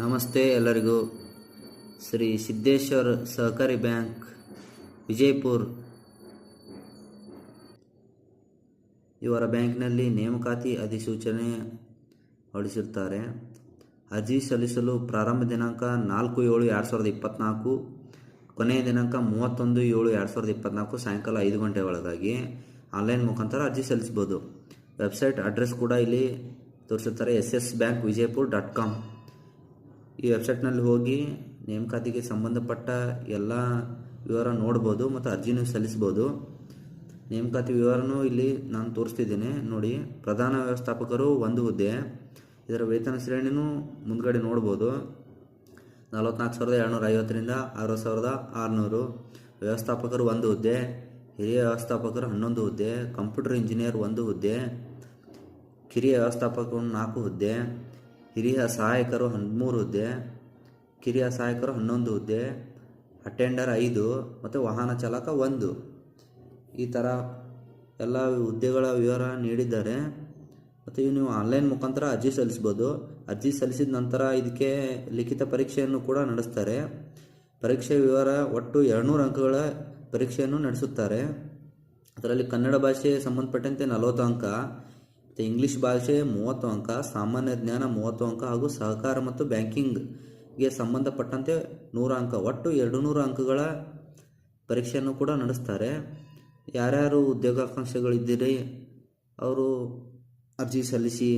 ನಮಸ್ತೆ ಎಲ್ಲರಿಗೂ. ಶ್ರೀ ಸಿದ್ದೇಶ್ವರ್ ಸಹಕಾರಿ ಬ್ಯಾಂಕ್, ವಿಜಯಪುರ್. ಇವರ ಬ್ಯಾಂಕ್ನಲ್ಲಿ ನೇಮಕಾತಿ ಅಧಿಸೂಚನೆ ಹೊರಡಿಸಿರುತ್ತಾರೆ. ಅರ್ಜಿ ಸಲ್ಲಿಸಲು ಪ್ರಾರಂಭ ದಿನಾಂಕ ನಾಲ್ಕು ಏಳು ಎರಡು ಸಾವಿರದ ಇಪ್ಪತ್ತ್ನಾಲ್ಕು ಕೊನೆಯ ದಿನಾಂಕ ಮೂವತ್ತೊಂದು ಏಳು ಎರಡು ಸಾವಿರದ ಇಪ್ಪತ್ತ್ನಾಲ್ಕು ಸಾಯಂಕಾಲ ಐದು ಗಂಟೆ ಒಳಗಾಗಿ ಆನ್ಲೈನ್ ಮುಖಾಂತರ ಅರ್ಜಿ ಸಲ್ಲಿಸ್ಬೋದು ವೆಬ್ಸೈಟ್ ಅಡ್ರೆಸ್ ಕೂಡ ಇಲ್ಲಿ ತೋರಿಸುತ್ತಾರೆ S S bank Vijayapur dot com. ಈ ವೆಬ್ಸೈಟ್ನಲ್ಲಿ ಹೋಗಿ ನೇಮಕಾತಿಗೆ ಸಂಬಂಧಪಟ್ಟ ಎಲ್ಲ ವಿವರ ನೋಡ್ಬೋದು ಮತ್ತು ಅರ್ಜಿನೂ ಸಲ್ಲಿಸ್ಬೋದು. ನೇಮಕಾತಿ ವಿವರನೂ ಇಲ್ಲಿ ನಾನು ತೋರಿಸ್ತಿದ್ದೀನಿ. ನೋಡಿ, ಪ್ರಧಾನ ವ್ಯವಸ್ಥಾಪಕರು ಒಂದು ಹುದ್ದೆ. ಇದರ ವೇತನ ಶ್ರೇಣಿನೂ ಮುಂದ್ಗಡೆ ನೋಡ್ಬೋದು. ನಲವತ್ನಾಲ್ಕು ಸಾವಿರದ ಏಳ್ನೂರ ಐವತ್ತರಿಂದ ಆರು ಸಾವಿರದ ಆರುನೂರು. ವ್ಯವಸ್ಥಾಪಕರು ಒಂದು ಹುದ್ದೆ. ಹಿರಿಯ ವ್ಯವಸ್ಥಾಪಕರು ಹನ್ನೊಂದು ಹುದ್ದೆ. ಕಂಪ್ಯೂಟರ್ ಇಂಜಿನಿಯರ್ ಒಂದು ಹುದ್ದೆ. ಕಿರಿಯ ವ್ಯವಸ್ಥಾಪಕರು ನಾಲ್ಕು ಹುದ್ದೆ. ಹಿರಿಯ ಸಹಾಯಕರು ಹದಿಮೂರು ಹುದ್ದೆ, ಕಿರಿಯ ಸಹಾಯಕರು ಹನ್ನೊಂದು ಹುದ್ದೆ, ಅಟೆಂಡರ್ ಐದು ಮತ್ತು ವಾಹನ ಚಾಲಕ ಒಂದು. ಈ ಥರ ಎಲ್ಲ ಹುದ್ದೆಗಳ ವಿವರ ನೀಡಿದ್ದಾರೆ. ಮತ್ತು ಇವು ನೀವು ಆನ್ಲೈನ್ ಮುಖಾಂತರ ಅರ್ಜಿ ಸಲ್ಲಿಸ್ಬೋದು. ಅರ್ಜಿ ಸಲ್ಲಿಸಿದ ನಂತರ ಇದಕ್ಕೆ ಲಿಖಿತ ಪರೀಕ್ಷೆಯನ್ನು ಕೂಡ ನಡೆಸ್ತಾರೆ. ಪರೀಕ್ಷೆ ವಿವರ ಒಟ್ಟು ಎರಡುನೂರು ಅಂಕಗಳ ಪರೀಕ್ಷೆಯನ್ನು ನಡೆಸುತ್ತಾರೆ. ಅದರಲ್ಲಿ ಕನ್ನಡ ಭಾಷೆಗೆ ಸಂಬಂಧಪಟ್ಟಂತೆ ನಲವತ್ತು ಅಂಕ ಮತ್ತು ಇಂಗ್ಲೀಷ್ ಭಾಷೆ ಮೂವತ್ತು ಅಂಕ ಸಾಮಾನ್ಯ ಜ್ಞಾನ ಮೂವತ್ತು ಅಂಕ ಹಾಗೂ ಸಹಕಾರ ಮತ್ತು ಬ್ಯಾಂಕಿಂಗ್ಗೆ ಸಂಬಂಧಪಟ್ಟಂತೆ ನೂರು ಅಂಕ ಒಟ್ಟು ಎರಡು ನೂರು ಅಂಕಗಳ ಪರೀಕ್ಷೆಯನ್ನು ಕೂಡ ನಡೆಸ್ತಾರೆ. ಯಾರ್ಯಾರು ಉದ್ಯೋಗಾಕಾಂಕ್ಷೆಗಳಿದ್ದೀರಿ, ಅವರು ಅರ್ಜಿ ಸಲ್ಲಿಸಿ